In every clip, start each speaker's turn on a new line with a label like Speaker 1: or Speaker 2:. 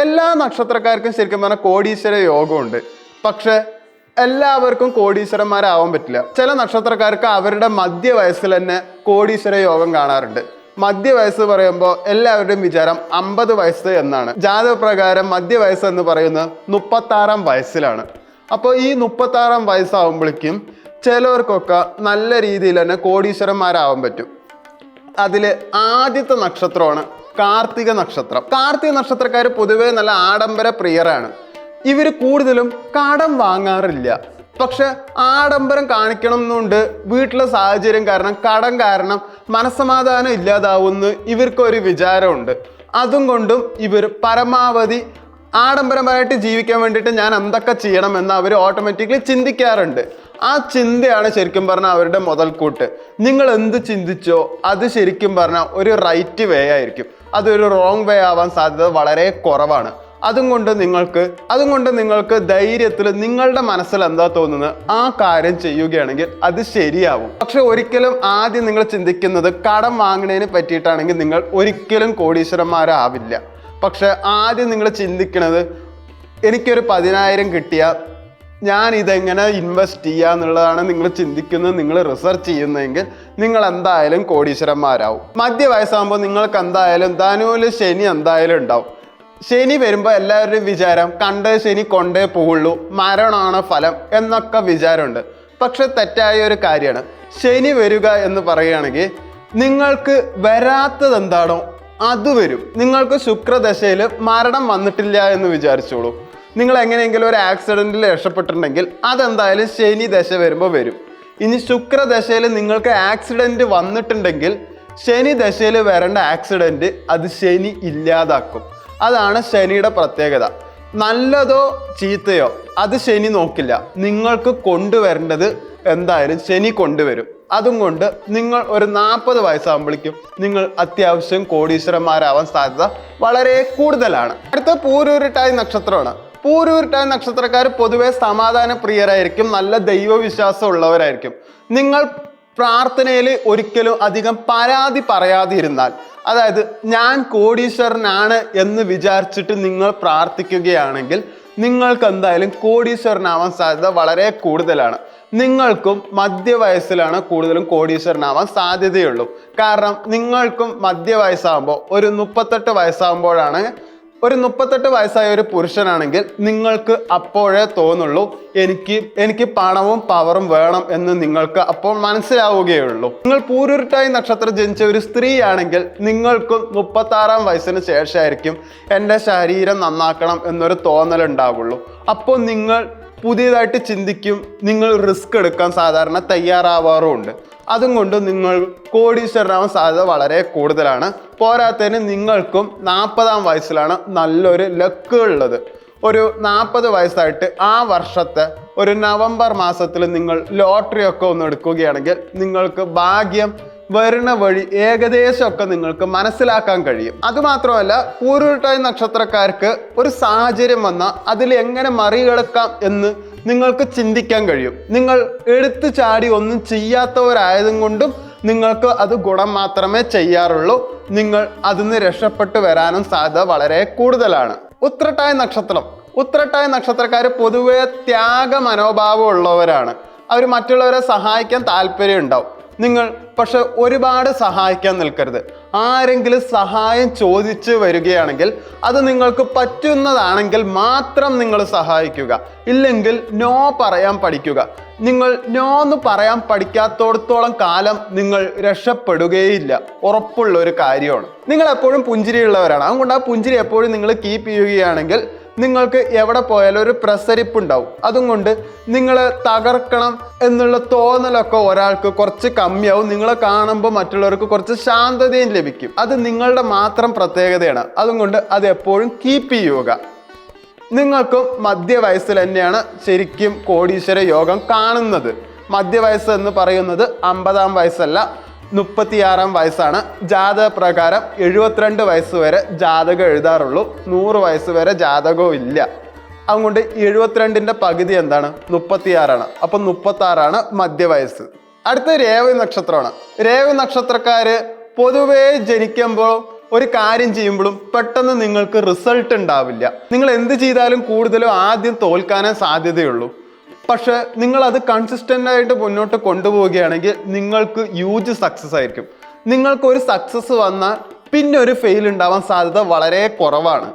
Speaker 1: എല്ലാ നക്ഷത്രക്കാർക്കും ശരിക്കും പറഞ്ഞാൽ കോടീശ്വര യോഗമുണ്ട്. പക്ഷെ എല്ലാവർക്കും കോടീശ്വരന്മാരാവാൻ പറ്റില്ല. ചില നക്ഷത്രക്കാർക്ക് അവരുടെ മധ്യ വയസ്സിൽ തന്നെ കോടീശ്വര യോഗം കാണാറുണ്ട്. മധ്യ വയസ്സ് പറയുമ്പോൾ എല്ലാവരുടെയും വിചാരം അമ്പത് വയസ്സ് എന്നാണ്. ജാതകപ്രകാരം മധ്യവയസ്സ് എന്ന് പറയുന്നത് മുപ്പത്താറാം വയസ്സിലാണ്. അപ്പോൾ ഈ മുപ്പത്താറാം വയസ്സാവുമ്പോഴേക്കും ചിലവർക്കൊക്കെ നല്ല രീതിയിൽ തന്നെ കോടീശ്വരന്മാരാവാൻ പറ്റും. അതിൽ ആദ്യത്തെ നക്ഷത്രമാണ് കാർത്തിക നക്ഷത്രം. കാർത്തിക നക്ഷത്രക്കാർ പൊതുവെ നല്ല ആഡംബര പ്രിയരാണ്. ഇവർ കൂടുതലും കടം വാങ്ങാറില്ല. പക്ഷെ ആഡംബരം കാണിക്കണം എന്നുണ്ട് വീട്ടിലെ സാഹചര്യം കാരണം കടം കാരണം മനസ്സമാധാനം ഇല്ലാതാവുമെന്ന് ഇവർക്കൊരു വിചാരമുണ്ട്. അതും കൊണ്ടും ഇവർ പരമാവധി ആഡംബരമായിട്ട് ജീവിക്കാൻ വേണ്ടിയിട്ട് ഞാൻ എന്തൊക്കെ ചെയ്യണമെന്ന് അവർ ഓട്ടോമാറ്റിക്കലി ചിന്തിക്കാറുണ്ട്. ആ ചിന്തയാണ് ശരിക്കും പറഞ്ഞാൽ അവരുടെ മുതൽക്കൂട്ട്. നിങ്ങൾ എന്ത് ചിന്തിച്ചോ അത് ശരിക്കും പറഞ്ഞാൽ ഒരു റൈറ്റ് വേ ആയിരിക്കും. അതൊരു റോങ് വേ ആവാൻ സാധ്യത വളരെ കുറവാണ്. അതും കൊണ്ട് നിങ്ങൾക്ക് അതും കൊണ്ട് നിങ്ങൾക്ക് ധൈര്യത്തിൽ നിങ്ങളുടെ മനസ്സിൽ എന്താ തോന്നുന്നത്? ആ കാര്യം ചെയ്യുകയാണെങ്കിൽ അത് ശരിയാവും. പക്ഷെ ഒരിക്കലും ആദ്യം നിങ്ങൾ ചിന്തിക്കുന്നത് കടം വാങ്ങുന്നതിന് പറ്റിയിട്ടാണെങ്കിൽ നിങ്ങൾ ഒരിക്കലും കോടീശ്വരന്മാരാവില്ല. പക്ഷെ ആദ്യം നിങ്ങൾ ചിന്തിക്കുന്നത് എനിക്കൊരു പതിനായിരം കിട്ടിയാൽ ഞാൻ ഇതെങ്ങനെ ഇൻവെസ്റ്റ് ചെയ്യുക എന്നുള്ളതാണ് നിങ്ങൾ ചിന്തിക്കുന്നത് നിങ്ങൾ റിസർച്ച് ചെയ്യുന്നതെങ്കിൽ നിങ്ങൾ എന്തായാലും കോടീശ്വരന്മാരാവും. മധ്യ വയസ്സാകുമ്പോൾ നിങ്ങൾക്ക് എന്തായാലും ധനുവിൽ ശനി എന്തായാലും ഉണ്ടാവും. ശനി വരുമ്പോൾ എല്ലാവരുടെയും വിചാരം കണ്ടേ ശനി കൊണ്ടേ പോവുള്ളൂ മരണമാണ് ഫലം എന്നൊക്കെ വിചാരമുണ്ട്. പക്ഷെ തെറ്റായ ഒരു കാര്യമാണ്. ശനി വരിക എന്ന് പറയുകയാണെങ്കിൽ നിങ്ങൾക്ക് വരാത്തത് എന്താണോ അത് വരും. നിങ്ങൾക്ക് ശുക്രദശയിൽ മരണം വന്നിട്ടില്ല എന്ന് വിചാരിച്ചോളൂ. നിങ്ങൾ എങ്ങനെയെങ്കിലും ഒരു ആക്സിഡന്റിൽ രക്ഷപ്പെട്ടിട്ടുണ്ടെങ്കിൽ അതെന്തായാലും ശനി ദശ വരുമ്പോൾ വരും. ഇനി ശുക്രദശയിൽ നിങ്ങൾക്ക് ആക്സിഡന്റ് വന്നിട്ടുണ്ടെങ്കിൽ ശനി ദശയിൽ വരേണ്ട ആക്സിഡന്റ് അത് ശനി ഇല്ലാതാക്കും. അതാണ് ശനിയുടെ പ്രത്യേകത. നല്ലതോ ചീത്തയോ അത് ശനി നോക്കില്ല. നിങ്ങൾക്ക് കൊണ്ടുവരേണ്ടത് എന്തായാലും ശനി കൊണ്ടുവരും. അതും കൊണ്ട് നിങ്ങൾ ഒരു നാൽപ്പത് വയസ്സാകുമ്പോഴേക്കും നിങ്ങൾ അത്യാവശ്യം കോടീശ്വരന്മാരാവാൻ സാധ്യത വളരെ കൂടുതലാണ്. അടുത്ത പൂരൂരിട്ടായ നക്ഷത്രമാണ്. പൂരൂരിട്ടായി നക്ഷത്രക്കാർ പൊതുവെ സമാധാന പ്രിയരായിരിക്കും നല്ല ദൈവവിശ്വാസം ഉള്ളവരായിരിക്കും നിങ്ങൾ പ്രാർത്ഥനയിൽ ഒരിക്കലും അധികം പരാതി പറയാതിരുന്നാൽ അതായത് ഞാൻ കോടീശ്വരനാണ് എന്ന് വിചാരിച്ചിട്ട് നിങ്ങൾ പ്രാർത്ഥിക്കുകയാണെങ്കിൽ നിങ്ങൾക്ക് എന്തായാലും കോടീശ്വരനാവാൻ സാധ്യത വളരെ കൂടുതലാണ്. നിങ്ങൾക്കും മധ്യവയസ്സിലാണ് കൂടുതലും കോടീശ്വരനാവാൻ സാധ്യതയുള്ളൂ. കാരണം നിങ്ങൾക്കും മധ്യവയസ്സാകുമ്പോൾ ഒരു മുപ്പത്തെട്ട് വയസ്സാകുമ്പോഴാണ് ഒരു മുപ്പത്തെട്ട് വയസ്സായ ഒരു പുരുഷനാണെങ്കിൽ നിങ്ങൾക്ക് അപ്പോഴേ തോന്നുള്ളൂ എനിക്ക് എനിക്ക് പണവും പവറും വേണം എന്ന് നിങ്ങൾക്ക് അപ്പോൾ മനസ്സിലാവുകയുള്ളൂ. നിങ്ങൾ പൂരുരുട്ടായി നക്ഷത്രം ജനിച്ച ഒരു സ്ത്രീയാണെങ്കിൽ നിങ്ങൾക്കും മുപ്പത്താറാം വയസ്സിന് ശേഷമായിരിക്കും എന്റെ ശരീരം നന്നാക്കണം എന്നൊരു തോന്നൽ ഉണ്ടാവുള്ളൂ അപ്പോൾ നിങ്ങൾ പുതിയതായിട്ട് ചിന്തിക്കും നിങ്ങൾ റിസ്ക് എടുക്കാൻ സാധാരണ തയ്യാറാവാറുമുണ്ട്. അതും കൊണ്ട് നിങ്ങൾ കോടീശ്വരനാവാൻ സാധ്യത വളരെ കൂടുതലാണ്. പോരാത്തതിന് നിങ്ങൾക്കും നാൽപ്പതാം വയസ്സിലാണ് നല്ലൊരു ലക്ക് ഉള്ളത്. ഒരു നാൽപ്പത് വയസ്സായിട്ട് ആ വർഷത്തെ ഒരു നവംബർ മാസത്തിൽ നിങ്ങൾ ലോട്ടറി ഒക്കെ ഒന്ന് എടുക്കുകയാണെങ്കിൽ നിങ്ങൾക്ക് ഭാഗ്യം വരുന്ന വഴി ഏകദേശമൊക്കെ നിങ്ങൾക്ക് മനസ്സിലാക്കാൻ കഴിയും. അതുമാത്രമല്ല പൂരുട്ടായി നക്ഷത്രക്കാർക്ക് ഒരു സാഹചര്യം വന്നാൽ അതിൽ എങ്ങനെ മറികടക്കാം എന്ന് നിങ്ങൾക്ക് ചിന്തിക്കാൻ കഴിയും. നിങ്ങൾ എടുത്തു ചാടി ഒന്നും ചെയ്യാത്തവരായതും കൊണ്ടും നിങ്ങൾക്ക് അത് ഗുണം മാത്രമേ ചെയ്യാറുള്ളൂ. നിങ്ങൾ അതിൽ നിന്ന് രക്ഷപ്പെട്ടു വരാനും സാധ്യത വളരെ കൂടുതലാണ്. ഉത്രട്ടായ നക്ഷത്രം. ഉത്രട്ടായ നക്ഷത്രക്കാർ പൊതുവെ ത്യാഗ മനോഭാവം ഉള്ളവരാണ്. അവർ മറ്റുള്ളവരെ സഹായിക്കാൻ താല്പര്യം ഉണ്ടാവും നിങ്ങൾ പക്ഷെ ഒരുപാട് സഹായിക്കാൻ നിൽക്കരുത്. ആരെങ്കിലും സഹായം ചോദിച്ച് വരികയാണെങ്കിൽ അത് നിങ്ങൾക്ക് പറ്റുന്നതാണെങ്കിൽ മാത്രം നിങ്ങൾ സഹായിക്കുക. ഇല്ലെങ്കിൽ നോ പറയാൻ പഠിക്കുക. നിങ്ങൾ നോ എന്ന് പറയാൻ പഠിക്കാത്തോടത്തോളം കാലം നിങ്ങൾ രക്ഷപ്പെടുകയില്ല. ഉറപ്പുള്ള ഒരു കാര്യമാണ്. നിങ്ങൾ എപ്പോഴും പുഞ്ചിരിയുള്ളവരാണ്. അതുകൊണ്ട് ആ പുഞ്ചിരി എപ്പോഴും നിങ്ങൾ കീപ്പ് ചെയ്യുകയാണെങ്കിൽ നിങ്ങൾക്ക് എവിടെ പോയാലും ഒരു പ്രസരിപ്പുണ്ടാവും. അതും കൊണ്ട് നിങ്ങൾ തകർക്കണം എന്നുള്ള തോന്നലൊക്കെ ഒരാൾക്ക് കുറച്ച് കമ്മിയാവും. നിങ്ങളെ കാണുമ്പോൾ മറ്റുള്ളവർക്ക് കുറച്ച് ശാന്തതയും ലഭിക്കും. അത് നിങ്ങളുടെ മാത്രം പ്രത്യേകതയാണ്. അതുകൊണ്ട് അത് എപ്പോഴും കീപ്പ് ചെയ്യുക. നിങ്ങൾക്കും മധ്യവയസ്സിൽ തന്നെയാണ് ശരിക്കും കോടീശ്വര യോഗം കാണുന്നത്. മധ്യവയസ്സ് എന്ന് പറയുന്നത് അമ്പതാം വയസ്സല്ല മുപ്പത്തിയാറാം വയസ്സാണ്. ജാതക പ്രകാരം എഴുപത്തിരണ്ട് വയസ്സ് വരെ ജാതകം എഴുതാറുള്ളൂ. നൂറ് വയസ്സ് വരെ ജാതകവും ഇല്ല. അതുകൊണ്ട് എഴുപത്തിരണ്ടിന്റെ പകുതി എന്താണ്? മുപ്പത്തിയാറാണ്. അപ്പം മുപ്പത്തി ആറാണ് മധ്യവയസ്സ്. അടുത്ത രേവതി നക്ഷത്രമാണ്. രേവതി നക്ഷത്രക്കാർ പൊതുവേ ജനിക്കുമ്പോൾ ഒരു കാര്യം ചെയ്യുമ്പോഴും പെട്ടെന്ന് നിങ്ങൾക്ക് റിസൾട്ട് ഉണ്ടാവില്ല. നിങ്ങൾ എന്ത് ചെയ്താലും കൂടുതലും ആദ്യം തോൽക്കാനേ സാധ്യതയുള്ളൂ. പക്ഷെ നിങ്ങൾ അത് കൺസിസ്റ്റന്റ് ആയിട്ട് മുന്നോട്ട് കൊണ്ടുപോവുകയാണെങ്കിൽ നിങ്ങൾക്ക് യൂജ് സക്സസ് ആയിരിക്കും. നിങ്ങൾക്ക് ഒരു സക്സസ് വന്നാൽ പിന്നെ ഒരു ഫെയിൽ ഉണ്ടാവാൻ സാധ്യത വളരെ കുറവാണ്.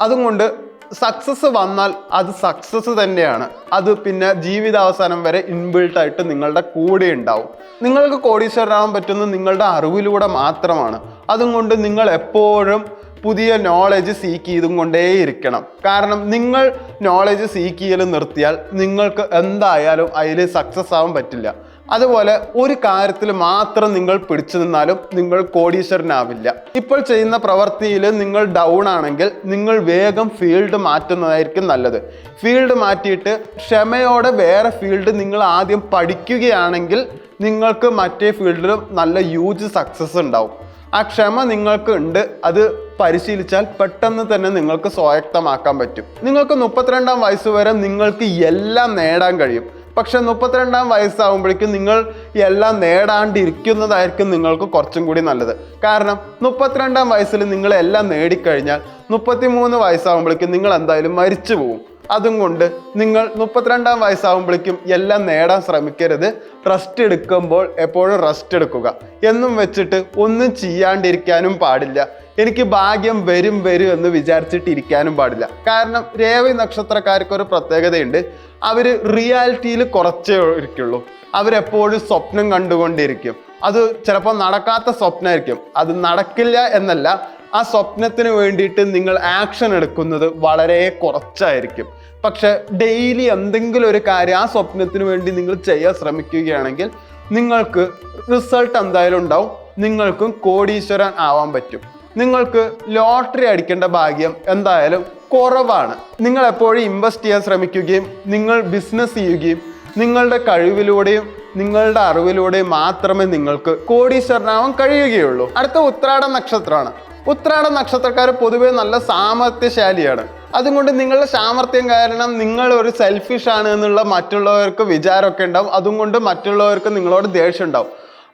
Speaker 1: അതുകൊണ്ട് സക്സസ് വന്നാൽ അത് സക്സസ് തന്നെയാണ്. അത് പിന്നെ ജീവിതാവസാനം വരെ ഇൻബിൽട്ട് ആയിട്ട് നിങ്ങളുടെ കൂടെ ഉണ്ടാവും. നിങ്ങൾക്ക് കോടീശ്വരനാവാൻ പറ്റുന്നത് നിങ്ങളുടെ അറിവിലൂടെ മാത്രമാണ്. അതുകൊണ്ട് നിങ്ങൾ എപ്പോഴും പുതിയ നോളജ് സീക്ക് ചെയ്തും കൊണ്ടേയിരിക്കണം കാരണം നിങ്ങൾ നോളജ് സീക്ക് ചെയ്യൽ നിർത്തിയാൽ നിങ്ങൾക്ക് എന്തായാലും അതിൽ സക്സസ് ആവാൻ പറ്റില്ല. അതുപോലെ ഒരു കാര്യത്തിൽ മാത്രം നിങ്ങൾ പിടിച്ചു നിന്നാലും നിങ്ങൾ കോടീശ്വരനാവില്ല. ഇപ്പോൾ ചെയ്യുന്ന പ്രവൃത്തിയിൽ നിങ്ങൾ ഡൗൺ ആണെങ്കിൽ നിങ്ങൾ വേഗം ഫീൽഡ് മാറ്റുന്നതായിരിക്കും നല്ലത്. ഫീൽഡ് മാറ്റിയിട്ട് ക്ഷമയോടെ വേറെ ഫീൽഡ് നിങ്ങൾ ആദ്യം പഠിക്കുകയാണെങ്കിൽ നിങ്ങൾക്ക് മറ്റേ ഫീൽഡിലും നല്ല ഹ്യൂജ് സക്സസ് ഉണ്ടാവും. ആ ക്ഷമ നിങ്ങൾക്ക് ഉണ്ട്. അത് പരിശീലിച്ചാൽ പെട്ടെന്ന് തന്നെ നിങ്ങൾക്ക് സ്വായക്തമാക്കാൻ പറ്റും. നിങ്ങൾക്ക് മുപ്പത്തിരണ്ടാം വയസ്സ് വരെ നിങ്ങൾക്ക് എല്ലാം നേടാൻ കഴിയും. പക്ഷെ മുപ്പത്തിരണ്ടാം വയസ്സാകുമ്പോഴേക്കും നിങ്ങൾ എല്ലാം നേടാണ്ടിരിക്കുന്നതായിരിക്കും നിങ്ങൾക്ക് കുറച്ചും കൂടി നല്ലത്. കാരണം മുപ്പത്തിരണ്ടാം വയസ്സിൽ നിങ്ങൾ എല്ലാം നേടിക്കഴിഞ്ഞാൽ മുപ്പത്തിമൂന്ന് വയസ്സാകുമ്പോഴേക്കും നിങ്ങൾ എന്തായാലും മരിച്ചു പോകും അതും കൊണ്ട് നിങ്ങൾ മുപ്പത്തിരണ്ടാം വയസ്സാകുമ്പോഴേക്കും എല്ലാം നേടാൻ ശ്രമിക്കരുത്. റെസ്റ്റ് എടുക്കുമ്പോൾ എപ്പോഴും റെസ്റ്റ് എടുക്കുക. എന്നും വെച്ചിട്ട് ഒന്നും ചെയ്യാണ്ടിരിക്കാനും പാടില്ല. എനിക്ക് ഭാഗ്യം വരും വരും എന്ന് വിചാരിച്ചിട്ട് ഇരിക്കാനും പാടില്ല. കാരണം രേവതി നക്ഷത്രക്കാർക്ക് ഒരു പ്രത്യേകതയുണ്ട്. അവർ റിയാലിറ്റിയിൽ കുറച്ചേ ഇരിക്കുള്ളൂ. അവരെപ്പോഴും സ്വപ്നം കണ്ടുകൊണ്ടിരിക്കും. അത് ചിലപ്പോൾ നടക്കാത്ത സ്വപ്നമായിരിക്കും അത് നടക്കില്ല എന്നല്ല. ആ സ്വപ്നത്തിന് വേണ്ടിയിട്ട് നിങ്ങൾ ആക്ഷൻ എടുക്കുന്നത് വളരെ കുറച്ചായിരിക്കും. പക്ഷെ ഡെയിലി എന്തെങ്കിലും ഒരു കാര്യം ആ സ്വപ്നത്തിന് വേണ്ടി നിങ്ങൾ ചെയ്യാൻ ശ്രമിക്കുകയാണെങ്കിൽ നിങ്ങൾക്ക് റിസൾട്ട് എന്തായാലും ഉണ്ടാവും. നിങ്ങൾക്കും കോടീശ്വരൻ ആവാൻ പറ്റും. നിങ്ങൾക്ക് ലോട്ടറി അടിക്കേണ്ട ഭാഗ്യം എന്തായാലും കുറവാണ്. നിങ്ങൾ എപ്പോഴും ഇൻവെസ്റ്റ് ചെയ്യാൻ ശ്രമിക്കുകയും നിങ്ങൾ ബിസിനസ് ചെയ്യുകയും നിങ്ങളുടെ കഴിവിലൂടെയും നിങ്ങളുടെ അറിവിലൂടെ മാത്രമേ നിങ്ങൾക്ക് കോടീശ്വരനാവാൻ കഴിയുകയുള്ളൂ. അടുത്ത ഉത്രാട നക്ഷത്രമാണ്. ഉത്രാട നക്ഷത്രക്കാർ പൊതുവേ നല്ല സാമർത്ഥ്യശാലിയാണ് അതുകൊണ്ട് നിങ്ങളുടെ സാമർത്ഥ്യം കാരണം നിങ്ങൾ ഒരു സെൽഫിഷ് ആണ് എന്നുള്ള മറ്റുള്ളവർക്ക് വിചാരമൊക്കെ ഉണ്ടാവും. അതുകൊണ്ട് മറ്റുള്ളവർക്ക് നിങ്ങളോട് ദേഷ്യം ഉണ്ടാവും.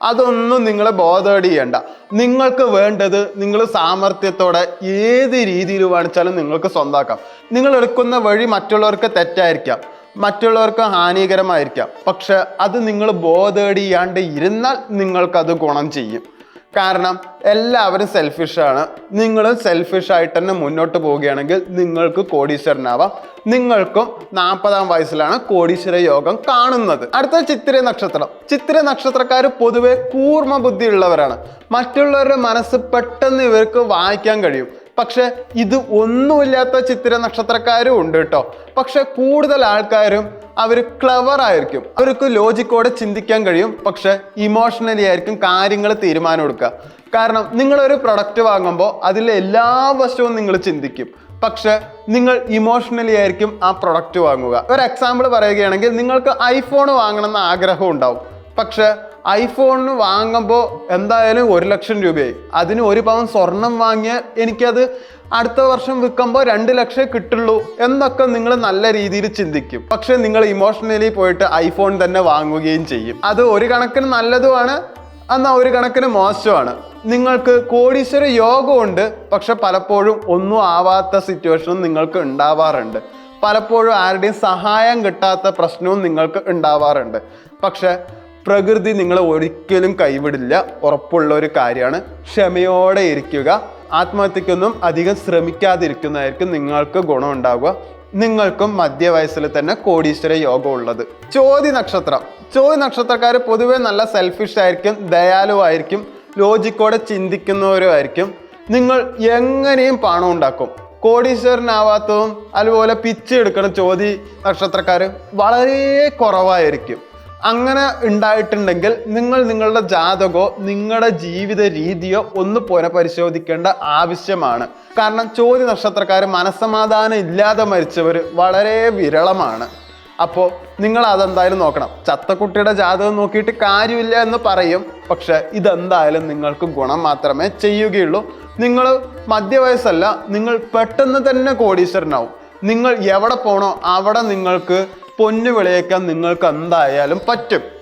Speaker 1: അതൊന്നും നിങ്ങളെ ബോധേഡ് ചെയ്യണ്ട. നിങ്ങൾക്ക് വേണ്ടത് നിങ്ങൾ സാമർത്ഥ്യത്തോടെ ഏത് രീതിയിൽ വേണിച്ചാലും നിങ്ങൾക്ക് സ്വന്താക്കാം. നിങ്ങൾ എടുക്കുന്ന വഴി മറ്റുള്ളവർക്ക് തെറ്റായിരിക്കാം. മറ്റുള്ളവർക്ക് ഹാനികരമായിരിക്കാം. പക്ഷെ അത് നിങ്ങൾ ബോധേടിയാണ്ട് ഇരുന്നാൽ നിങ്ങൾക്കത് ഗുണം ചെയ്യും. കാരണം എല്ലാവരും സെൽഫിഷാണ് നിങ്ങൾ സെൽഫിഷായിട്ട് തന്നെ മുന്നോട്ട് പോവുകയാണെങ്കിൽ നിങ്ങൾക്ക് കോടീശ്വരനാവാം. നിങ്ങൾക്കും നാൽപ്പതാം വയസ്സിലാണ് കോടീശ്വര യോഗം കാണുന്നത്. അടുത്ത ചിത്തിര നക്ഷത്രം. ചിത്തിര നക്ഷത്രക്കാർ പൊതുവെ കൂർമ്മ ബുദ്ധിയുള്ളവരാണ് മറ്റുള്ളവരുടെ മനസ്സ് പെട്ടെന്ന് ഇവർക്ക് വായിക്കാൻ കഴിയും. പക്ഷെ ഇത് ഒന്നുമില്ലാത്ത ചിത്തിര നക്ഷത്രക്കാരും ഉണ്ട് കേട്ടോ. പക്ഷെ കൂടുതൽ ആൾക്കാരും അവർ ക്ലവർ ആയിരിക്കും. അവർക്ക് ലോജിക്കോടെ ചിന്തിക്കാൻ കഴിയും. പക്ഷെ ഇമോഷണലി ആയിരിക്കും കാര്യങ്ങൾ തീരുമാനം എടുക്കുക. കാരണം നിങ്ങളൊരു പ്രൊഡക്റ്റ് വാങ്ങുമ്പോൾ അതിലെ എല്ലാ വശവും നിങ്ങൾ ചിന്തിക്കും. പക്ഷെ നിങ്ങൾ ഇമോഷണലി ആയിരിക്കും ആ പ്രൊഡക്റ്റ് വാങ്ങുക. ഒരു എക്സാമ്പിൾ പറയുകയാണെങ്കിൽ നിങ്ങൾക്ക് ഐഫോൺ വാങ്ങണം എന്ന ആഗ്രഹം ഉണ്ടാവും. പക്ഷെ ഐഫോണിന് വാങ്ങുമ്പോൾ എന്തായാലും ഒരു ലക്ഷം രൂപയായി. അതിന് ഒരു പവൻ സ്വർണം വാങ്ങിയാൽ എനിക്കത് അടുത്ത വർഷം വിൽക്കുമ്പോൾ രണ്ട് ലക്ഷം കിട്ടുള്ളൂ എന്നൊക്കെ നിങ്ങൾ നല്ല രീതിയിൽ ചിന്തിക്കും. പക്ഷെ നിങ്ങൾ ഇമോഷണലി പോയിട്ട് ഐഫോൺ തന്നെ വാങ്ങുകയും ചെയ്യും. അത് ഒരു കണക്കിന് നല്ലതുമാണ് എന്നാൽ ഒരു കണക്കിന് മോശമാണ്. നിങ്ങൾക്ക് കോടീശ്വര യോഗമുണ്ട് പക്ഷെ പലപ്പോഴും ഒന്നും ആവാത്ത സിറ്റുവേഷനും നിങ്ങൾക്ക് ഉണ്ടാവാറുണ്ട്. പലപ്പോഴും ആരുടെയും സഹായം കിട്ടാത്ത പ്രശ്നവും നിങ്ങൾക്ക് ഉണ്ടാവാറുണ്ട്. പക്ഷെ പ്രകൃതി നിങ്ങളെ ഒരിക്കലും കൈവിടില്ല. ഉറപ്പുള്ള ഒരു കാര്യമാണ്. ക്ഷമയോടെ ഇരിക്കുക. ആത്മഹത്യക്കൊന്നും അധികം ശ്രമിക്കാതിരിക്കുന്നതായിരിക്കും നിങ്ങൾക്ക് ഗുണം ഉണ്ടാവുക. നിങ്ങൾക്കും മധ്യവയസ്സിൽ തന്നെ കോടീശ്വര യോഗം ഉള്ളത്. ചോതി നക്ഷത്രം. ചോതി നക്ഷത്രക്കാർ പൊതുവേ നല്ല സെൽഫിഷ് ആയിരിക്കും ദയാലുവായിരിക്കും ലോജിക്കോടെ ചിന്തിക്കുന്നവരുമായിരിക്കും നിങ്ങൾ എങ്ങനെയും പണം ഉണ്ടാക്കും. കോടീശ്വരനാവാത്തതും അതുപോലെ പിച്ച് എടുക്കുന്ന ചോതി നക്ഷത്രക്കാർ വളരെ കുറവായിരിക്കും. അങ്ങനെ ഉണ്ടായിട്ടുണ്ടെങ്കിൽ നിങ്ങൾ നിങ്ങളുടെ ജാതകോ നിങ്ങളുടെ ജീവിത രീതിയോ ഒന്ന് പുനഃപരിശോധിക്കേണ്ട ആവശ്യമാണ്. കാരണം ചോദ്യ നക്ഷത്രക്കാർ മനസ്സമാധാനം ഇല്ലാതെ മരിച്ചവർ വളരെ വിരളമാണ്. അപ്പോൾ നിങ്ങൾ അതെന്തായാലും നോക്കണം. ചത്തക്കുട്ടിയുടെ ജാതകം നോക്കിയിട്ട് കാര്യമില്ല എന്ന് പറയും. പക്ഷെ ഇതെന്തായാലും നിങ്ങൾക്ക് ഗുണം മാത്രമേ ചെയ്യുകയുള്ളൂ. നിങ്ങൾ മധ്യവയസ്സല്ല നിങ്ങൾ പെട്ടെന്ന് തന്നെ കോടീശ്വരനാവും. നിങ്ങൾ എവിടെ പോണോ അവിടെ നിങ്ങൾക്ക് പൊന്നു വിളയിക്കാൻ നിങ്ങൾക്ക് എന്തായാലും പറ്റും.